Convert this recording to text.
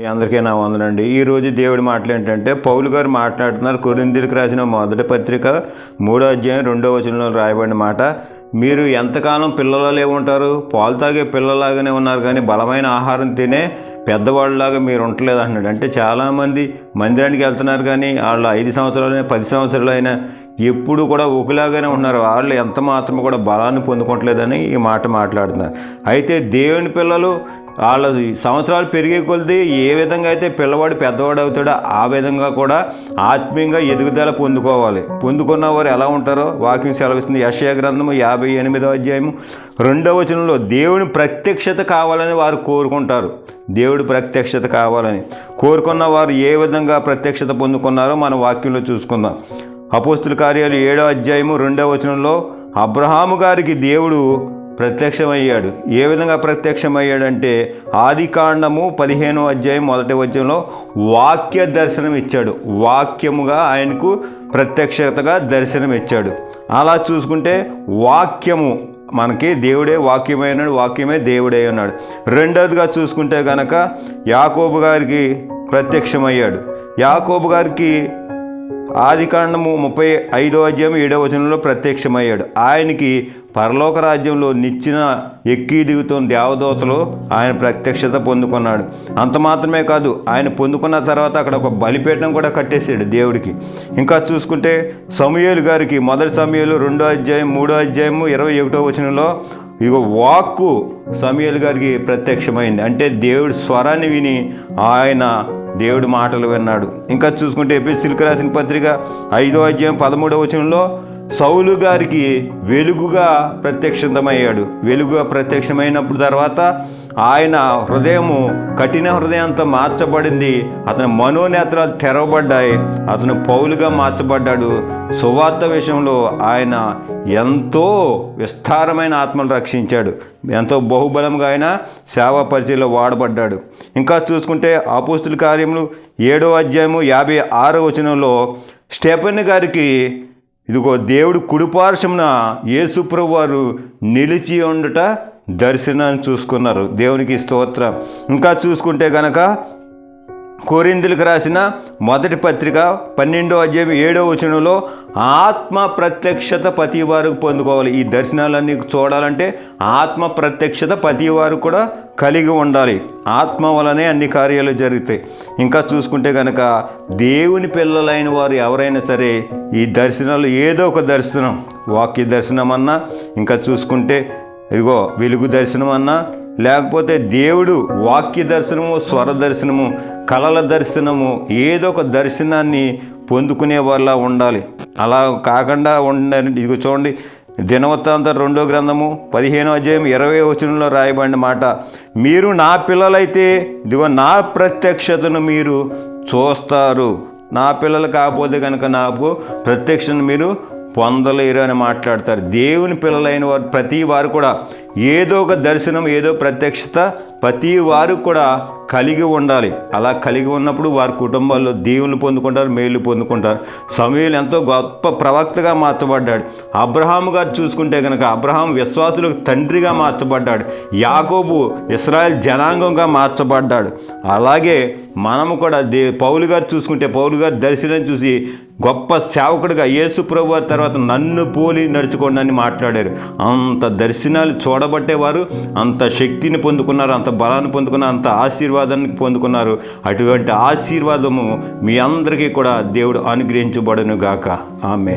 అందరికీ నా వందనండి. ఈ రోజు దేవుడి మాటలు ఏంటంటే పౌలు గారు మాట్లాడుతున్నారు. కొరిందీలకు రాసిన మొదటి పత్రిక మూడో అధ్యాయం రెండో వచనంలో రాయబడిన మాట మీరు ఎంతకాలం పిల్లలే ఉంటారు? పాలు తాగే పిల్లలాగానే ఉన్నారు కానీ బలమైన ఆహారం తినే పెద్దవాళ్ళలాగా మీరు ఉండలేదు అంటున్నాడు. అంటే చాలామంది మందిరానికి వెళ్తున్నారు కానీ వాళ్ళు ఐదు సంవత్సరాలైనా పది సంవత్సరాలైనా ఎప్పుడు కూడా ఒకలాగానే ఉన్నారు. వాళ్ళు ఎంత మాత్రం కూడా బలాన్ని పొందుకోవట్లేదని ఈ మాట మాట్లాడుతున్నారు. అయితే దేవుని పిల్లలు వాళ్ళ సంవత్సరాలు పెరిగే కొలిది ఏ విధంగా అయితే పిల్లవాడు పెద్దవాడు అవుతాడో ఆ విధంగా కూడా ఆత్మీయంగా ఎదుగుదల పొందుకోవాలి. పొందుకున్న వారు ఎలా ఉంటారో వాక్యం సెలవిస్తుంది. యశయ గ్రంథము యాభై ఎనిమిదో అధ్యాయము రెండవ వచనంలో దేవుని ప్రత్యక్షత కావాలని వారు కోరుకుంటారు. దేవుడి ప్రత్యక్షత కావాలని. కోరుకున్న వారు ఏ విధంగా ప్రత్యక్షత పొందుకున్నారో మన వాక్యంలో చూసుకుందాం. అపోస్తుల కార్యాలు ఏడో అధ్యాయము రెండవ వచనంలో అబ్రహాము గారికి దేవుడు ప్రత్యక్షమయ్యాడు. ఏ విధంగా ప్రత్యక్షమయ్యాడంటే ఆది కాండము పదిహేనో అధ్యాయం మొదటి వచనంలో వాక్య దర్శనం ఇచ్చాడు వాక్యముగా ఆయనకు ప్రత్యక్షతగా దర్శనం ఇచ్చాడు అలా చూసుకుంటే వాక్యము మనకి దేవుడే వాక్యమై ఉన్నాడు వాక్యమే దేవుడే ఉన్నాడు రెండవదిగా చూసుకుంటే కనుక యాకోబు గారికి ప్రత్యక్షమయ్యాడు. యాకోబు గారికి ఆది కాండము ముప్పై ఐదో అధ్యాయం ఏడవ వచనంలో ప్రత్యక్షమయ్యాడు. ఆయనకి పరలోక రాజ్యంలో నిచ్చిన ఎక్కి దిగుతున్న దేవదూతలు ఆయన ప్రత్యక్షత పొందుకున్నాడు. అంత మాత్రమే కాదు ఆయన పొందుకున్న తర్వాత అక్కడ ఒక బలిపీఠం కూడా కట్టేశాడు దేవుడికి. ఇంకా చూసుకుంటే సమయలు గారికి మొదటి సమయాలు రెండో అధ్యాయం మూడో అధ్యాయము ఇరవై ఒకటో వచనంలో ఇక వాక్కు సమయలు గారికి ప్రత్యక్షమైంది. అంటే దేవుడి స్వరాన్ని విని ఆయన దేవుడి మాటలు విన్నాడు. ఇంకా చూసుకుంటే ఎపిసిల్కి రాసిన పత్రిక ఐదో అధ్యాయం పదమూడవ వచనంలో సౌలు గారికి వెలుగుగా ప్రత్యక్షితమయ్యాడు. వెలుగుగా ప్రత్యక్షమైనప్పుడు తర్వాత ఆయన హృదయము కఠిన హృదయంతో మార్చబడింది. అతని మనోనేత్రాలు తెరవబడ్డాయి. అతను పౌలుగా మార్చబడ్డాడు. సువార్త విషయంలో ఆయన ఎంతో విస్తారమైన ఆత్మను రక్షించాడు. ఎంతో బహుబలంగా ఆయన సేవా పరిచయలో వాడబడ్డాడు. ఇంకా చూసుకుంటే అపోస్తుల కార్యములు ఏడో అధ్యాయము యాభై ఆరో వచనంలో స్టెఫెన్ గారికి ఇదిగో దేవుడు కుడిపార్శ్వమున యేసుప్రభు వారు నిలిచి ఉండట దర్శనాన్ని చూసుకున్నారు. దేవునికి స్తోత్రం. ఇంకా చూసుకుంటే గనక కోరిందులకు రాసిన మొదటి పత్రిక పన్నెండో అధ్యాయం ఏడో వచనంలో ఆత్మ ప్రత్యక్షత ప్రతి వారికి పొందుకోవాలి. ఈ దర్శనాలన్నీ చూడాలంటే ఆత్మ ప్రత్యక్షత ప్రతి వారు కూడా కలిగి ఉండాలి. ఆత్మ వలనే అన్ని కార్యాలు జరుగుతాయి. ఇంకా చూసుకుంటే కనుక దేవుని పిల్లలైన వారు ఎవరైనా సరే ఈ దర్శనాలు ఏదో ఒక దర్శనం వాక్య దర్శనం అన్నా ఇంకా చూసుకుంటే ఇదిగో వెలుగు దర్శనం అన్నా లేకపోతే దేవుడు వాక్య దర్శనము స్వర దర్శనము కళల దర్శనము ఏదో ఒక దర్శనాన్ని పొందుకునే వాళ్ళ ఉండాలి. అలా కాకుండా ఉండండి. ఇది చూడండి. దినవృత్తాంత రెండో గ్రంథము పదిహేనో అధ్యాయం ఇరవై వచనంలో రాయబడిన మాట. మీరు నా పిల్లలైతే ఇదిగో నా ప్రత్యక్షతను మీరు చూస్తారు. నా పిల్లలు కాకపోతే కనుక నాకు ప్రత్యక్షను మీరు పొందలేరు అని మాట్లాడతారు. దేవుని పిల్లలైన వారు ప్రతి వారు కూడా ఏదో ఒక దర్శనం ఏదో ప్రత్యక్షత ప్రతి వారు కూడా కలిగి ఉండాలి. అలా కలిగి ఉన్నప్పుడు వారి కుటుంబాల్లో దేవుని పొందుకుంటారు మేలు పొందుకుంటారు. సమయంలో ఎంతో గొప్ప ప్రవక్తగా మార్చబడ్డాడు. అబ్రహాము గారు చూసుకుంటే కనుక అబ్రహాం విశ్వాసులకు తండ్రిగా మార్చబడ్డాడు. యాకోబు ఇస్రాయల్ జనాంగంగా మార్చబడ్డాడు. అలాగే మనము కూడా దే పౌలు గారు చూసుకుంటే పౌలు గారు దర్శనం చూసి గొప్ప సేవకుడిగా యేసు ప్రభు వారి తర్వాత నన్ను పోలి నడుచుకోండి అని మాట్లాడారు. అంత దర్శనాలు చూడబట్టేవారు అంత శక్తిని పొందుకున్నారు అంత బలాన్ని పొందుకున్నారు అంత ఆశీర్వాదాన్ని పొందుకున్నారు. అటువంటి ఆశీర్వాదము మీ అందరికీ కూడా దేవుడు అనుగ్రహించబడను గాక ఆమె